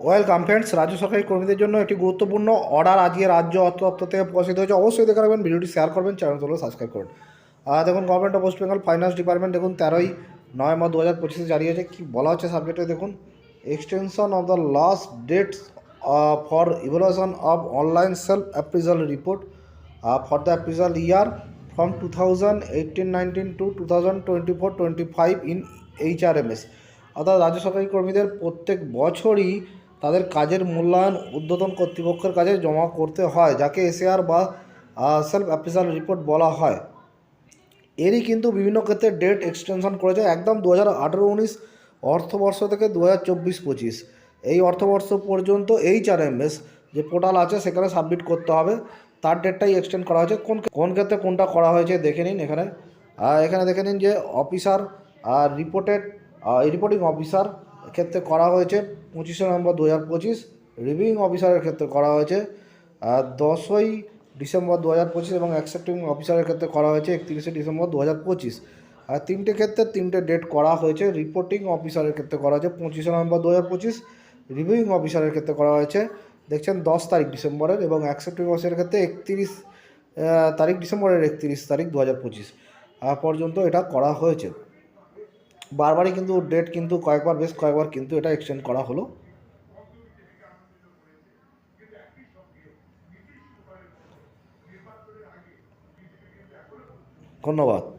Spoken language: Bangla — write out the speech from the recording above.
ওয়েলকাম ফ্রেন্ডস, রাজ্য সরকারি কর্মীদের জন্য একটি গুরুত্বপূর্ণ অর্ডার আজকে রাজ্য অর্থ দপ্তর থেকে প্রকাশিত হয়েছে। অবশ্যই দেখে রাখবেন, ভিডিওটি শেয়ার করবেন চ্যানেলগুলো সাবস্ক্রাইব করুন। দেখুন government of West Bengal finance department দেখুন, তেরোই নভেম্বর দু হাজার পঁচিশে জারি হয়েছে। কী বলা হচ্ছে সাবজেক্টে দেখুন extension of the last dates for evolution of online self appraisal report for the appraisal year from two thousand eighteen nineteen to two thousand twenty four twenty five in H R M S অর্থাৎ রাজ্য সরকারি কর্মীদের প্রত্যেক বছরই তাদের কাজের মূল্যায়ন ঊর্ধ্বতন কর্তৃপক্ষের কাছে জমা করতে হয়, যাকে এসএআর বা সেলফ অ্যাপ্রিজাল রিপোর্ট বলা হয়। এরই কিন্তু বিভিন্ন ক্ষেত্রে ডেট এক্সটেনশন করেছে একদম দু হাজার আঠেরো উনিশ অর্থবর্ষ থেকে দু হাজার চব্বিশ পঁচিশ এই অর্থবর্ষ পর্যন্ত এইচ আর এম এস যে পোর্টাল আছে সেখানে সাবমিট করতে হবে। তার ডেটটাই এক্সটেন্ড করা হয়েছে। কোন কোন ক্ষেত্রে কোনটা করা হয়েছে দেখে নিন এখানে। এখানে দেখে নিন যে অফিসার আর রিপোর্টেড রিপোর্টিং অফিসার ক্ষেত্রে করা হয়েছে। পঁচিশে নভেম্বর দু হাজার পঁচিশ রিভিউইং অফিসারের ক্ষেত্রে করা হয়েছে। দশই ডিসেম্বর দু হাজার পঁচিশ এবং অ্যাকসেপ্টিং অফিসারের ক্ষেত্রে করা হয়েছে একত্রিশে ডিসেম্বর দু হাজার পঁচিশ। আর তিনটে ক্ষেত্রে তিনটে ডেট করা হয়েছে। রিপোর্টিং অফিসারের ক্ষেত্রে করা হয়েছে পঁচিশে নভেম্বর দু হাজার পঁচিশ। রিভিউইং অফিসারের ক্ষেত্রে করা হয়েছে, দেখছেন, দশ তারিখ ডিসেম্বরের এবং অ্যাকসেপ্টিং অফিসারের ক্ষেত্রে একত্রিশ তারিখ ডিসেম্বরের একত্রিশ তারিখ দু হাজার পঁচিশ পর্যন্ত এটা করা হয়েছে। বারবারই কিন্তু ডেট কিন্তু কয়েকবার বেশ কয়েকবার কিন্তু এটা এক্সটেন্ড করা হলো। ধন্যবাদ।